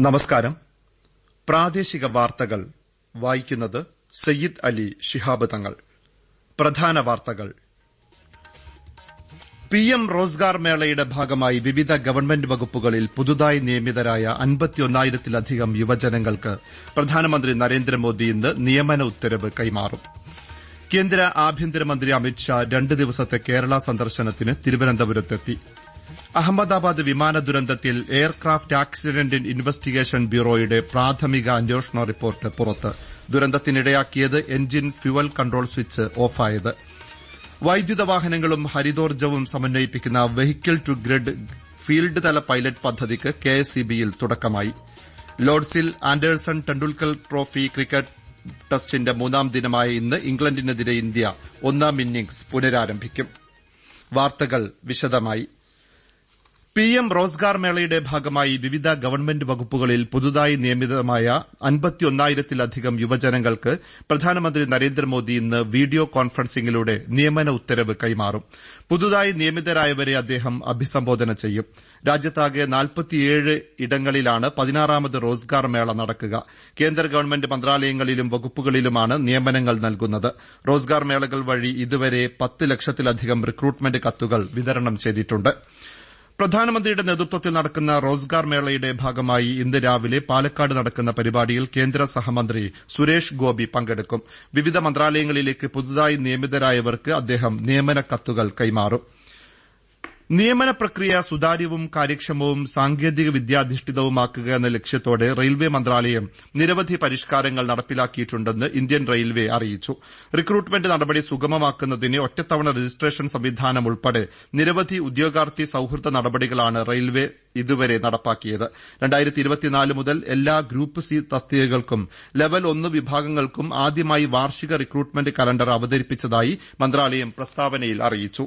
നമസ്കാരം. പ്രാദേശിക വാർത്തകൾ വായിക്കുന്നത് സയ്യിദ് അലി ഷിഹാബ് തങ്ങൾ. പ്രധാന വാർത്തകൾ. പി എം റോസ്ഗാർ മേളയുടെ ഭാഗമായി വിവിധ ഗവൺമെന്റ് വകുപ്പുകളിൽ പുതുതായി നിയമിതരായ അൻപത്തിയൊന്നായിരത്തിലധികം യുവജനങ്ങൾക്ക് പ്രധാനമന്ത്രി നരേന്ദ്രമോദി ഇന്ന് നിയമന ഉത്തരവ് കൈമാറും. കേന്ദ്ര ആഭ്യന്തരമന്ത്രി അമിത്ഷാ രണ്ട് ദിവസത്തെ കേരള സന്ദർശനത്തിന് തിരുവനന്തപുരത്തെത്തി. അഹമ്മദാബാദ് വിമാന ദുരന്തത്തിൽ എയർക്രാഫ്റ്റ് ആക്സിഡന്റ് ഇൻവെസ്റ്റിഗേഷൻ ബ്യൂറോയുടെ പ്രാഥമിക അന്വേഷണ റിപ്പോർട്ട് പുറത്ത്. ദുരന്തത്തിനിടയാക്കിയത് എഞ്ചിൻ ഫ്യുവൽ കൺട്രോൾ സ്വിച്ച് ഓഫായത്. വൈദ്യുത വാഹനങ്ങളും ഹരിതോർജവും സമന്വയിപ്പിക്കുന്ന വെഹിക്കിൾ ടു ഗ്രിഡ് ഫീൽഡ് തല പൈലറ്റ് പദ്ധതിക്ക് കെഎസ്ഇബിയിൽ തുടക്കമായി. ലോർഡ്സിൽ ആൻഡേഴ്സൺ ടെണ്ടുൽക്കർ ട്രോഫി ക്രിക്കറ്റ് ടെസ്റ്റിന്റെ മൂന്നാം ദിനമായ ഇന്ന് ഇംഗ്ലണ്ടിനെതിരെ ഇന്ത്യ ഒന്നാം ഇന്നിംഗ്സ് പുനരാരംഭിക്കും. വാർത്തകൾ വിശദമായി. പിഎം റോസ്ഗാർ മേളയുടെ ഭാഗമായി വിവിധ ഗവൺമെന്റ് വകുപ്പുകളിൽ പുതുതായി നിയമിതമായ അൻപത്തിയൊന്നായിരത്തിലധികം യുവജനങ്ങൾക്ക് പ്രധാനമന്ത്രി നരേന്ദ്രമോദി ഇന്ന് വീഡിയോ കോൺഫറൻസിംഗിലൂടെ നിയമന ഉത്തരവ് കൈമാറും. പുതുതായി നിയമിതരായവരെ അദ്ദേഹം അഭിസംബോധന ചെയ്യും. രാജ്യത്താകെ നാൽപ്പത്തിയേഴ് ഇടങ്ങളിലാണ് പതിനാറാമത് റോസ്ഗാർ മേള നടക്കുക. കേന്ദ്ര ഗവൺമെന്റ് മന്ത്രാലയങ്ങളിലും വകുപ്പുകളിലുമാണ് നിയമനങ്ങൾ നൽകുന്നത്. റോസ്ഗാർ മേളകൾ വഴി ഇതുവരെ പത്ത് ലക്ഷത്തിലധികം റിക്രൂട്ട്മെന്റ് കത്തുകൾ വിതരണം ചെയ്തിട്ടുണ്ട്. പ്രധാനമന്ത്രിയുടെ നേതൃത്വത്തിൽ നടക്കുന്ന റോസ്ഗാർ മേളയുടെ ഭാഗമായി ഇന്ന് രാവിലെ പാലക്കാട് നടക്കുന്ന പരിപാടിയിൽ കേന്ദ്ര സഹമന്ത്രി സുരേഷ് ഗോപി പങ്കെടുക്കും. വിവിധ മന്ത്രാലയങ്ങളിലേക്ക് പുതുതായി നിയമിതരായവർക്ക് അദ്ദേഹം നിയമന കത്തുകൾ കൈമാറും. നിയമന പ്രക്രിയ സുതാര്യവും കാര്യക്ഷമവും സാങ്കേതിക വിദ്യാധിഷ്ഠിതവുമാക്കുക എന്ന ലക്ഷ്യത്തോടെ റെയിൽവേ മന്ത്രാലയം നിരവധി പരിഷ്കാരങ്ങൾ നടപ്പിലാക്കിയിട്ടുണ്ടെന്ന് ഇന്ത്യൻ റെയിൽവേ അറിയിച്ചു. റിക്രൂട്ട്മെന്റ് നടപടി സുഗമമാക്കുന്നതിന് ഒറ്റത്തവണ രജിസ്ട്രേഷൻ സംവിധാനം ഉൾപ്പെടെ നിരവധി ഉദ്യോഗാർത്ഥി സൌഹൃദ നടപടികളാണ് റെയിൽവേ ഇതുവരെ നടപ്പാക്കിയത്. മുതൽ എല്ലാ ഗ്രൂപ്പ് സി തസ്തികകൾക്കും ലെവൽ ഒന്ന് വിഭാഗങ്ങൾക്കും ആദ്യമായി വാർഷിക റിക്രൂട്ട്മെന്റ് കലണ്ടർ അവതരിപ്പിച്ചതായി മന്ത്രാലയം പ്രസ്താവനയിൽ അറിയിച്ചു.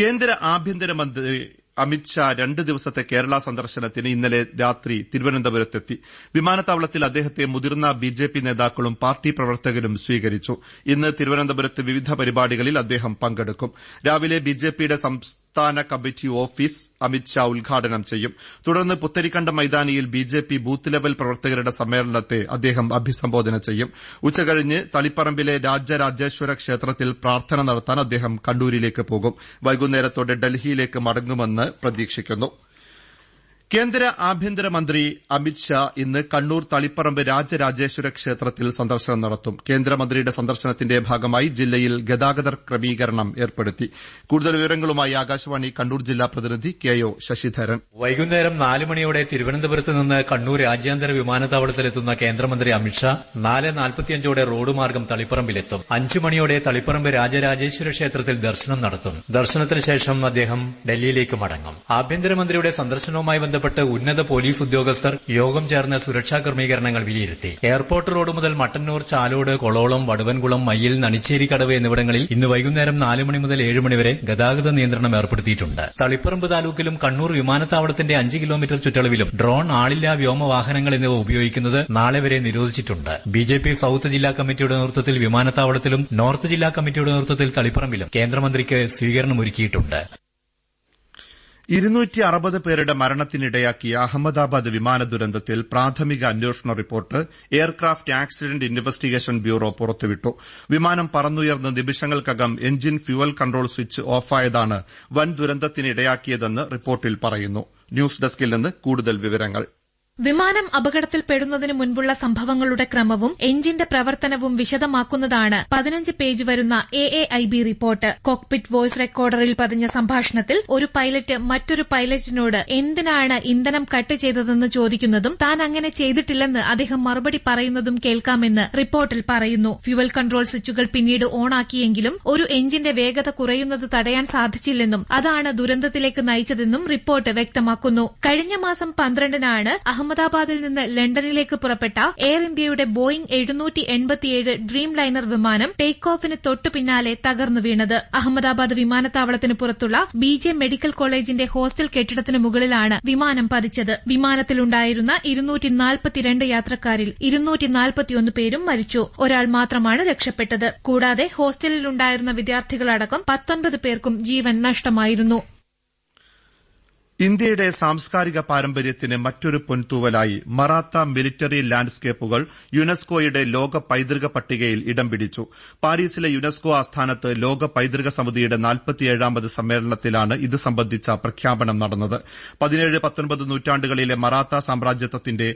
കേന്ദ്ര ആഭ്യന്തരമന്ത്രി അമിത്ഷാ രണ്ട് ദിവസത്തെ കേരള സന്ദർശനത്തിന് ഇന്നലെ രാത്രി തിരുവനന്തപുരത്തെത്തി. വിമാനത്താവളത്തിൽ അദ്ദേഹത്തെ മുതിർന്ന ബിജെപി നേതാക്കളും പാർട്ടി പ്രവർത്തകരും സ്വീകരിച്ചു. ഇന്ന് തിരുവനന്തപുരത്ത് വിവിധ പരിപാടികളിൽ അദ്ദേഹം പങ്കെടുക്കും. രാവിലെ ബിജെപിയുടെ സംസ്ഥാന കമ്മിറ്റി ഓഫീസ് അമിത്ഷാ ഉദ്ഘാടനം ചെയ്യും. തുടർന്ന് പുത്തരിക്കണ്ട മൈതാനിയിൽ ബിജെപി ബൂത്ത് ലെവൽ പ്രവർത്തകരുടെ സമ്മേളനത്തെ അദ്ദേഹം അഭിസംബോധന ചെയ്യും. ഉച്ചകഴിഞ്ഞ് തളിപ്പറമ്പിലെ രാജരാജേശ്വര ക്ഷേത്രത്തിൽ പ്രാർത്ഥന നടത്താൻ അദ്ദേഹം കണ്ണൂരിലേക്ക് പോകും. വൈകുന്നേരത്തോടെ ഡൽഹിയിലേക്ക് മടങ്ങുമെന്ന് പ്രതീക്ഷിക്കുന്നു. കേന്ദ്ര ആഭ്യന്തരമന്ത്രി അമിത്ഷാ ഇന്ന് കണ്ണൂർ തളിപ്പറമ്പ് രാജരാജേശ്വര ക്ഷേത്രത്തിൽ സന്ദർശനം നടത്തും. കേന്ദ്രമന്ത്രിയുടെ സന്ദർശനത്തിന്റെ ഭാഗമായി ജില്ലയിൽ ഗതാഗത ക്രമീകരണം ഏർപ്പെടുത്തി. കൂടുതൽ വിവരങ്ങളുമായി ആകാശവാണി കണ്ണൂർ ജില്ലാ പ്രതിനിധി കെ ഒ ശശിധരൻ. വൈകുന്നേരം നാല് മണിയോടെ തിരുവനന്തപുരത്ത് നിന്ന് കണ്ണൂർ രാജ്യാന്തര വിമാനത്താവളത്തിലെത്തുന്ന കേന്ദ്രമന്ത്രി അമിത്ഷാ നാല് നാൽപ്പത്തിയഞ്ചോടെ റോഡ് മാർഗം തളിപ്പറമ്പിലെത്തും. അഞ്ചു മണിയോടെ തളിപ്പറമ്പ് രാജരാജേശ്വര ക്ഷേത്രത്തിൽ ദർശനം നടത്തും. ദർശനത്തിന് ശേഷം അദ്ദേഹം ഡൽഹിയിലേക്ക് മടങ്ങും. ആഭ്യന്തരമന്ത്രിയുടെ സന്ദർശനവുമായി ഉന്നത പോലീസ് ഉദ്യോഗസ്ഥർ യോഗം ചേർന്ന് സുരക്ഷാ ക്രമീകരണങ്ങൾ വിലയിരുത്തി. എയർപോർട്ട് റോഡ് മുതൽ മട്ടന്നൂർ ചാലോട് കൊളോളം വടുവൻകുളം മയ്യിൽ നണിച്ചേരി കടവ് എന്നിവിടങ്ങളിൽ ഇന്ന് വൈകുന്നേരം നാല് മണി മുതൽ ഏഴ് മണിവരെ ഗതാഗത നിയന്ത്രണം ഏർപ്പെടുത്തിയിട്ടുണ്ട്. തളിപ്പറമ്പ് താലൂക്കിലും കണ്ണൂർ വിമാനത്താവളത്തിന്റെ അഞ്ച് കിലോമീറ്റർ ചുറ്റളവിലും ഡ്രോൺ ആളില്ലാ വ്യോമവാഹനങ്ങൾ എന്നിവ ഉപയോഗിക്കുന്നത് നാളെ വരെ നിരോധിച്ചിട്ടുണ്ട്. ബിജെപി സൌത്ത് ജില്ലാ കമ്മിറ്റിയുടെ നേതൃത്വത്തിൽ വിമാനത്താവളത്തിലും നോർത്ത് ജില്ലാ കമ്മിറ്റിയുടെ നേതൃത്വത്തിൽ തളിപ്പറമ്പിലും കേന്ദ്രമന്ത്രിക്ക് സ്വീകരണമൊരുക്കിയിട്ടുണ്ട്. ഇരുന്നൂറ്റി അറുപത് പേരുടെ മരണത്തിനിടയാക്കിയ അഹമ്മദാബാദ് വിമാന ദുരന്തത്തിൽ പ്രാഥമിക അന്വേഷണ report aircraft accident investigation bureau പുറത്തുവിട്ടു. വിമാനം പറന്നുയർന്ന് നിമിഷങ്ങൾക്കകം എഞ്ചിൻ ഫ്യുവൽ കൺട്രോൾ സ്വിച്ച് ഓഫായതാണ് വൻ ദുരന്തത്തിനിടയാക്കിയതെന്ന് റിപ്പോർട്ടിൽ പറയുന്നു. ന്യൂസ് ഡെസ്കിൽ നിന്ന് കൂടുതൽ വിവരങ്ങൾ. വിമാനം അപകടത്തിൽപ്പെടുന്നതിന് മുൻപുള്ള സംഭവങ്ങളുടെ ക്രമവും എഞ്ചിന്റെ പ്രവർത്തനവും വിശദമാക്കുന്നതാണ് പതിനഞ്ച് പേജ് വരുന്ന A A I B report. Cockpit voice റെക്കോർഡറിൽ പതിഞ്ഞ സംഭാഷണത്തിൽ ഒരു പൈലറ്റ് മറ്റൊരു പൈലറ്റിനോട് എന്തിനാണ് ഇന്ധനം കട്ട് ചെയ്തതെന്ന് ചോദിക്കുന്നതും താൻ അങ്ങനെ ചെയ്തിട്ടില്ലെന്ന് അദ്ദേഹം മറുപടി പറയുന്നതും കേൾക്കാമെന്ന് റിപ്പോർട്ടിൽ പറയുന്നു. ഫ്യുവൽ കൺട്രോൾ സ്വിച്ചുകൾ പിന്നീട് ഓണാക്കിയെങ്കിലും ഒരു എഞ്ചിന്റെ വേഗത കുറയുന്നത് തടയാൻ സാധിച്ചില്ലെന്നും അതാണ് ദുരന്തത്തിലേക്ക് നയിച്ചതെന്നും റിപ്പോർട്ട് വ്യക്തമാക്കുന്നു. കഴിഞ്ഞ മാസം പന്ത്രണ്ടിനാണ് അഹമ്മദാബാദിൽ നിന്ന് ലണ്ടനിലേക്ക് പുറപ്പെട്ട എയർ ഇന്ത്യയുടെ ബോയിംഗ് എഴുന്നൂറ്റി എൺപത്തിയേഴ് ഡ്രീം ലൈനർ വിമാനം ടേക്ക് ഓഫിന് തൊട്ടു പിന്നാലെ തകർന്നു വീണത്. അഹമ്മദാബാദ് വിമാനത്താവളത്തിന് പുറത്തുള്ള ബി ജെ മെഡിക്കൽ കോളേജിന്റെ ഹോസ്റ്റൽ കെട്ടിടത്തിന് മുകളിലാണ് വിമാനം പതിച്ചത്. വിമാനത്തിലുണ്ടായിരുന്ന ഇരുന്നൂറ്റി നാൽപ്പത്തിരണ്ട് യാത്രക്കാരിൽ ഇരുന്നൂറ്റി നാൽപ്പത്തിയൊന്ന് പേരും മരിച്ചു. ഒരാൾ മാത്രമാണ് രക്ഷപ്പെട്ടത്. കൂടാതെ ഹോസ്റ്റലിലുണ്ടായിരുന്ന വിദ്യാർത്ഥികളടക്കം പത്തൊൻപത് പേർക്കും ജീവൻ നഷ്ടമായിരുന്നു. ഇന്ത്യയുടെ സാംസ്കാരിക പാരമ്പര്യത്തിന് മറ്റൊരു പൊൻതൂവലായി മറാത്ത മിലിറ്ററി ലാൻഡ്സ്കേപ്പുകൾ യുനെസ്കോയുടെ ലോക പൈതൃക പട്ടികയിൽ ഇടം പിടിച്ചു. പാരീസിലെ യുനെസ്കോ ആസ്ഥാനത്ത് ലോക പൈതൃക സമിതിയുടെ നാൽപ്പത്തിയേഴാമത് സമ്മേളനത്തിലാണ് ഇത് സംബന്ധിച്ച പ്രഖ്യാപനം നടന്നത്. പതിനേഴ് പത്തൊൻപത് നൂറ്റാണ്ടുകളിലെ മറാത്ത സാമ്രാജ്യത്വത്തിന്റെ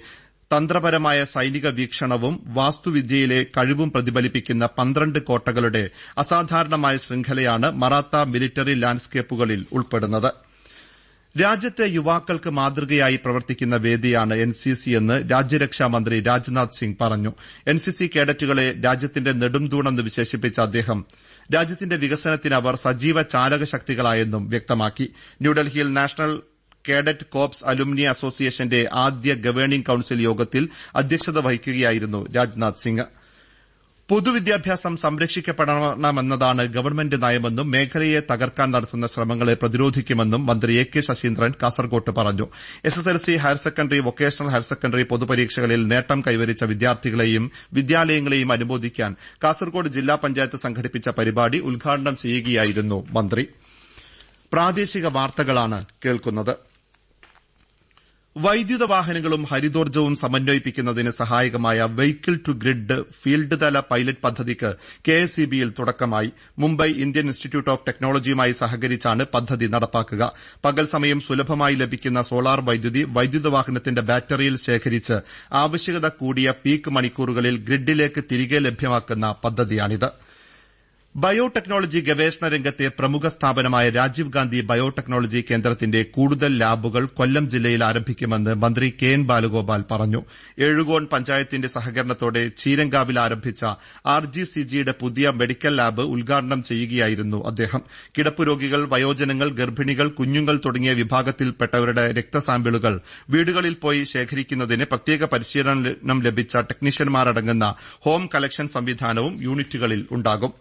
തന്ത്രപരമായ സൈനിക വീക്ഷണവും വാസ്തുവിദ്യയിലെ കഴിവും പ്രതിഫലിപ്പിക്കുന്ന പന്ത്രണ്ട് കോട്ടകളുടെ അസാധാരണമായ ശൃംഖലയാണ് മറാത്ത മിലിറ്ററി ലാൻഡ്സ്കേപ്പുകളിൽ ഉൾപ്പെടുന്നത്. രാജ്യത്തെ യുവാക്കൾക്ക് മാതൃകയായി പ്രവർത്തിക്കുന്ന വേദിയാണ് എൻ സി സി എന്ന് രാജ്യരക്ഷാ മന്ത്രി രാജ്നാഥ് സിംഗ് പറഞ്ഞു. എൻ സി സി കേഡറ്റുകളെ രാജ്യത്തിന്റെ നെടുംതൂണെന്ന് വിശേഷിപ്പിച്ച അദ്ദേഹം രാജ്യത്തിന്റെ വികസനത്തിന് അവർ സജീവ ചാലകശക്തികളായെന്നും വ്യക്തമാക്കി. ന്യൂഡൽഹിയിൽ നാഷണൽ കേഡറ്റ് കോപ്സ് അലുമിനി അസോസിയേഷന്റെ ആദ്യ ഗവേണിംഗ് കൌൺസിൽ യോഗത്തിൽ അധ്യക്ഷത വഹിക്കുകയായിരുന്നു രാജ്നാഥ് സിംഗ്. പൊതുവിദ്യാഭ്യാസം സംരക്ഷിക്കപ്പെടണമെന്നതാണ് ഗവൺമെന്റ് നയമെന്നും മേഖലയെ തകർക്കാൻ നടത്തുന്ന ശ്രമങ്ങളെ പ്രതിരോധിക്കുമെന്നും മന്ത്രി എ കെ ശശീന്ദ്രൻ കാസർകോട്ട് പറഞ്ഞു. SSLC higher secondary vocational higher secondary പൊതുപരീക്ഷകളിൽ നേട്ടം കൈവരിച്ച വിദ്യാർത്ഥികളെയും വിദ്യാലയങ്ങളെയും അനുമോദിക്കാൻ കാസർകോട് ജില്ലാ പഞ്ചായത്ത് സംഘടിപ്പിച്ച പരിപാടി ഉദ്ഘാടനം ചെയ്യുകയായിരുന്നു മന്ത്രി. വൈദ്യുത വാഹനങ്ങളും ഹരിതോർജവും സമന്വയിപ്പിക്കുന്നതിന് സഹായകമായ വെഹിക്കിൾ ടു ഗ്രിഡ് ഫീൽഡ് തല പൈലറ്റ് പദ്ധതിക്ക് കെ എസ് ഇ ബിയിൽ തുടക്കമായി. മുംബൈ ഇന്ത്യൻ ഇൻസ്റ്റിറ്റ്യൂട്ട് ഓഫ് ടെക്നോളജിയുമായി സഹകരിച്ചാണ് പദ്ധതി നടപ്പാക്കുക. പകൽ സമയം സുലഭമായി ലഭിക്കുന്ന സോളാർ വൈദ്യുതി വൈദ്യുത വാഹനത്തിന്റെ ബാറ്ററിയിൽ ശേഖരിച്ച് ആവശ്യകത കൂടിയ പീക്ക് മണിക്കൂറുകളിൽ ഗ്രിഡിലേക്ക് തിരികെ ലഭ്യമാക്കുന്ന പദ്ധതിയാണിത്. ബയോടെക്നോളജി ഗവേഷണ രംഗത്തെ പ്രമുഖ സ്ഥാപനമായ രാജീവ് ഗാന്ധി ബയോടെക്നോളജി കേന്ദ്രത്തിന്റെ കൂടുതൽ ലാബുകൾ കൊല്ലം ജില്ലയിൽ ആരംഭിക്കുമെന്ന് മന്ത്രി കെ എൻ ബാലഗോപാൽ പറഞ്ഞു. എഴുകോൺ പഞ്ചായത്തിന്റെ സഹകരണത്തോടെ ചീരങ്കാവിൽ ആരംഭിച്ച ആർ ജി സി ജിയുടെ പുതിയ മെഡിക്കൽ ലാബ് ഉദ്ഘാടനം ചെയ്യുകയായിരുന്നു അദ്ദേഹം. കിടപ്പ് രോഗികൾ വയോജനങ്ങൾ ഗർഭിണികൾ കുഞ്ഞുങ്ങൾ തുടങ്ങിയ വിഭാഗത്തിൽപ്പെട്ടവരുടെ രക്തസാമ്പിളുകൾ വീടുകളിൽ പോയി ശേഖരിക്കുന്നതിന് പ്രത്യേക പരിശീലനം ലഭിച്ച ടെക്നീഷ്യന്മാരടങ്ങുന്ന ഹോം കളക്ഷൻ സംവിധാനവും യൂണിറ്റുകളിൽ ഉണ്ടാകും.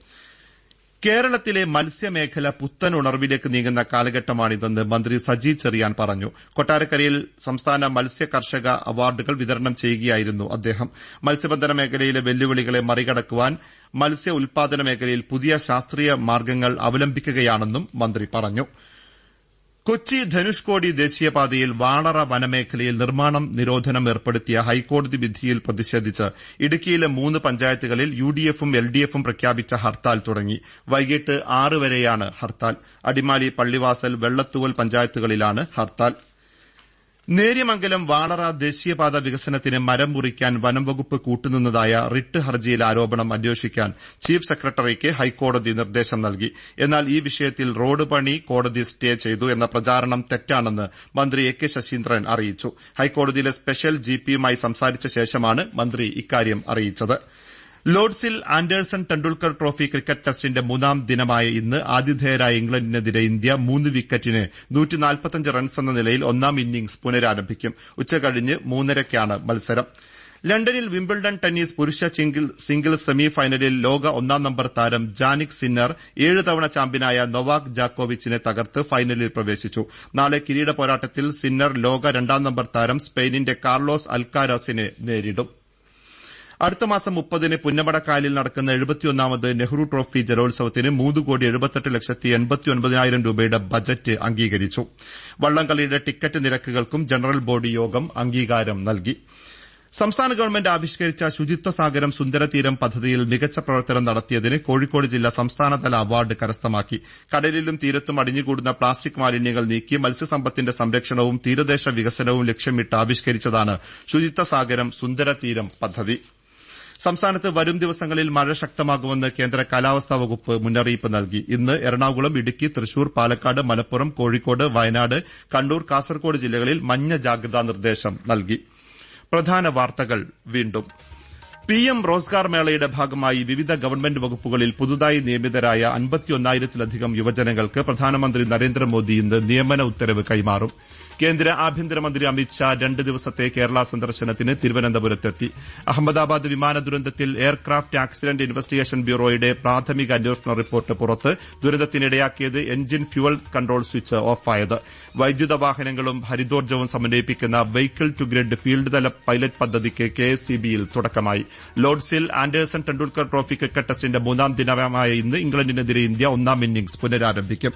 കേരളത്തിലെ മത്സ്യമേഖല പുത്തൻ ഉണർവിലേക്ക് നീങ്ങുന്ന കാലഘട്ടമാണിതെന്ന് മന്ത്രി സജി ചെറിയാൻ പറഞ്ഞു. കൊട്ടാരക്കരയിൽ സംസ്ഥാന മത്സ്യ കർഷക അവാർഡുകൾ വിതരണം ചെയ്യുകയായിരുന്നു അദ്ദേഹം. മത്സ്യബന്ധന മേഖലയിലെ വെല്ലുവിളികളെ മറികടക്കുവാൻ മത്സ്യ ഉൽപാദന മേഖലയിൽ പുതിയ ശാസ്ത്രീയ മാർഗങ്ങൾ അവലംബിക്കുകയാണെന്നും മന്ത്രി പറഞ്ഞു. കൊച്ചി ധനുഷ്കോടി ദേശീയപാതയിൽ വാളറ വനമേഖലയിൽ നിർമ്മാണം നിരോധനം ഏർപ്പെടുത്തിയ ഹൈക്കോടതി വിധിയിൽ പ്രതിഷേധിച്ച് ഇടുക്കിയിലെ മൂന്ന് പഞ്ചായത്തുകളിൽ യുഡിഎഫും എൽഡിഎഫും പ്രഖ്യാപിച്ച ഹർത്താൽ തുടങ്ങി. വൈകിട്ട് ആറ് വരെയാണ് ഹർത്താൽ. അടിമാലി പള്ളിവാസൽ വെള്ളത്തൂവൽ പഞ്ചായത്തുകളിലാണ് ഹർത്താൽ. നേര്യമംഗലം വാളറ ദേശീയപാത വികസനത്തിന് മരം മുറിക്കാൻ വനംവകുപ്പ് കൂട്ടുനിന്നതായ റിട്ട് ഹർജിയിൽ ആരോപണം അന്വേഷിക്കാൻ ചീഫ് സെക്രട്ടറിക്ക് ഹൈക്കോടതി നിർദ്ദേശം നൽകി. എന്നാൽ ഈ വിഷയത്തിൽ റോഡ് പണി കോടതി സ്റ്റേ ചെയ്തു എന്ന പ്രചാരണം തെറ്റാണെന്ന് മന്ത്രി എ കെ ശശീന്ദ്രൻ അറിയിച്ചു. ഹൈക്കോടതിയിലെ സ്പെഷ്യൽ ജിപിയുമായി സംസാരിച്ച ശേഷമാണ് മന്ത്രി ഇക്കാര്യം അറിയിച്ചത്. ലോർഡ്സിൽ ആൻഡേഴ്സൺ ടെണ്ടുൽക്കർ ട്രോഫി ക്രിക്കറ്റ് ടെസ്റ്റിന്റെ മൂന്നാം ദിനമായ ഇന്ന് ആതിഥേയരായ ഇംഗ്ലണ്ടിനെതിരെ ഇന്ത്യ മൂന്ന് വിക്കറ്റിന് റൺസ് എന്ന നിലയിൽ ഒന്നാം ഇന്നിംഗ്സ് പുനരാരംഭിക്കും. ഉച്ചകഴിഞ്ഞ് മൂന്നരയ്ക്കാണ് മത്സരം. ലണ്ടനിൽ വിംബിൾഡൺ ടെന്നീസ് പുരുഷ സിംഗിൾസ് സെമി ഫൈനലിൽ ലോക ഒന്നാം നമ്പർ താരം ജാനിക് സിന്നർ ഏഴ് തവണ ചാമ്പ്യനായ നൊവാക് ജാക്കോവിച്ചിനെ തകർത്ത് ഫൈനലിൽ പ്രവേശിച്ചു. നാളെ കിരീട പോരാട്ടത്തിൽ സിന്നർ ലോക രണ്ടാം നമ്പർ താരം സ്പെയിനിന്റെ കാർലോസ് അൽക്കാരാസിനെ നേരിടും. അടുത്ത മാസം മുപ്പതിന് പുന്നമടക്കായലിൽ നടക്കുന്ന എഴുപത്തിയൊന്നാമത് നെഹ്റു ട്രോഫി ജലോത്സവത്തിന് മൂന്ന് കോടി എഴുപത്തെട്ട് ലക്ഷത്തി എൺപത്തിയൊൻപതിനായിരം രൂപയുടെ ബജറ്റ് അംഗീകരിച്ചു. വള്ളംകളിയുടെ ടിക്കറ്റ് നിരക്കുകൾക്കും ജനറൽ ബോഡി യോഗം അംഗീകാരം നൽകി. സംസ്ഥാന ഗവൺമെന്റ് ആവിഷ്കരിച്ച ശുചിത്വ സാഗരം സുന്ദരതീരം പദ്ധതിയിൽ മികച്ച പ്രവർത്തനം നടത്തിയതിന് കോഴിക്കോട് ജില്ലാ സംസ്ഥാനതല അവാർഡ് കരസ്ഥമാക്കി. കടലിലും തീരത്തും അടിഞ്ഞുകൂടുന്ന പ്ലാസ്റ്റിക് മാലിന്യങ്ങൾ നീക്കി മത്സ്യസമ്പത്തിന്റെ സംരക്ഷണവും തീരദേശ വികസനവും ലക്ഷ്യമിട്ട് ആവിഷ്കരിച്ചതാണ് ശുചിത്വ സാഗരം സുന്ദരതീരം പദ്ധതി. സംസ്ഥാനത്ത് വരും ദിവസങ്ങളിൽ മഴ ശക്തമാകുമെന്ന് കേന്ദ്ര കാലാവസ്ഥാ വകുപ്പ് മുന്നറിയിപ്പ് നൽകി. ഇന്ന് എറണാകുളം ഇടുക്കി തൃശൂർ പാലക്കാട് മലപ്പുറം കോഴിക്കോട് വയനാട് കണ്ണൂർ കാസർകോട് ജില്ലകളിൽ മഞ്ഞ ജാഗ്രതാ നിർദ്ദേശം നൽകി. പ്രധാന വാർത്തകൾ വീണ്ടും. പിഎം റോസ്ഗാർ മേളയുടെ ഭാഗമായി വിവിധ ഗവൺമെന്റ് വകുപ്പുകളിൽ പുതുതായി നിയമിതരായ അൻപത്തിയൊന്നായിരത്തിലധികം യുവജനങ്ങൾക്ക് പ്രധാനമന്ത്രി നരേന്ദ്രമോദി ഇന്ന് നിയമന ഉത്തരവ് കൈമാറും. കേന്ദ്ര ആഭ്യന്തരമന്ത്രി അമിത്ഷാ രണ്ട് ദിവസത്തെ കേരള സന്ദർശനത്തിന് തിരുവനന്തപുരത്തെത്തി. അഹമ്മദാബാദ് വിമാന ദുരന്തത്തിൽ എയർക്രാഫ്റ്റ് ആക്സിഡന്റ് ഇൻവെസ്റ്റിഗേഷൻ ബ്യൂറോയുടെ പ്രാഥമിക അന്വേഷണ റിപ്പോർട്ട് പുറത്ത് ദുരന്തത്തിനിടയാക്കിയത് എഞ്ചിൻ ഫ്യുവൽ കൺട്രോൾ സ്വിച്ച് ഓഫായത്. വൈദ്യുത വാഹനങ്ങളും ഹരിതോർജവും സമന്വയിപ്പിക്കുന്ന വെഹിക്കിൾ ടു ഗ്രിഡ് ഫീൽഡ് തല പൈലറ്റ് പദ്ധതിക്ക് കെഎസ്ഇബിയിൽ തുടക്കമായി. ലോർഡ്സിൽ ആൻഡേഴ്സൺ ടെണ്ടുൽക്കർ ട്രോഫി ക്രിക്കറ്റ് ടെസ്റ്റിന്റെ മൂന്നാം ദിനമായ ഇന്ന് ഇംഗ്ലണ്ടിനെതിരെ ഇന്ത്യ ഒന്നാം ഇന്നിംഗ്സ് പുനരാരംഭിക്കും.